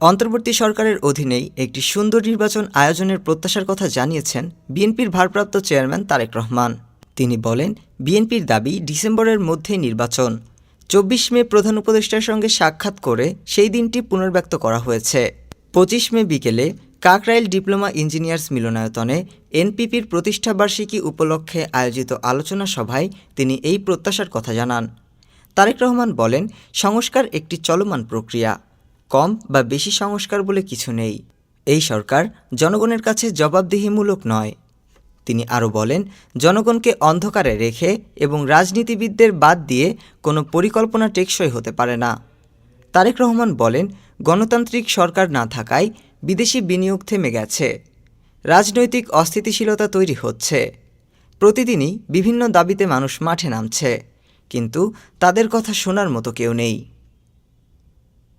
অন্তর্বর্তী সরকারের অধীনেই একটি সুন্দর নির্বাচন আয়োজনের প্রত্যাশার কথা জানিয়েছেন বিএনপির ভারপ্রাপ্ত চেয়ারম্যান তারেক রহমান। তিনি বলেন, বিএনপির দাবি ডিসেম্বরের মধ্যে নির্বাচন। চব্বিশ মে প্রধান উপদেষ্টার সঙ্গে সাক্ষাৎ করে সেই দিনটি পুনর্ব্যক্ত করা হয়েছে। পঁচিশ মে বিকেলে কাকরাইল ডিপ্লোমা ইঞ্জিনিয়ার্স মিলনায়তনে এনপিপির প্রতিষ্ঠাবার্ষিকী উপলক্ষে আয়োজিত আলোচনা সভায় তিনি এই প্রত্যাশার কথা জানান। তারেক রহমান বলেন, সংস্কার একটি চলমান প্রক্রিয়া। কম বা বেশি সংস্কার বলে কিছু নেই। এই সরকার জনগণের কাছে জবাবদিহিমূলক নয়। তিনি আরও বলেন, জনগণকে অন্ধকারে রেখে এবং রাজনীতিবিদদের বাদ দিয়ে কোনো পরিকল্পনা টেকসই হতে পারে না। তারেক রহমান বলেন, গণতান্ত্রিক সরকার না থাকায় বিদেশি বিনিয়োগ থেমে গেছে। রাজনৈতিক অস্থিতিশীলতা তৈরি হচ্ছে। প্রতিদিনই বিভিন্ন দাবিতে মানুষ মাঠে নামছে। কিন্তু তাদের কথা শোনার মতো কেউ নেই।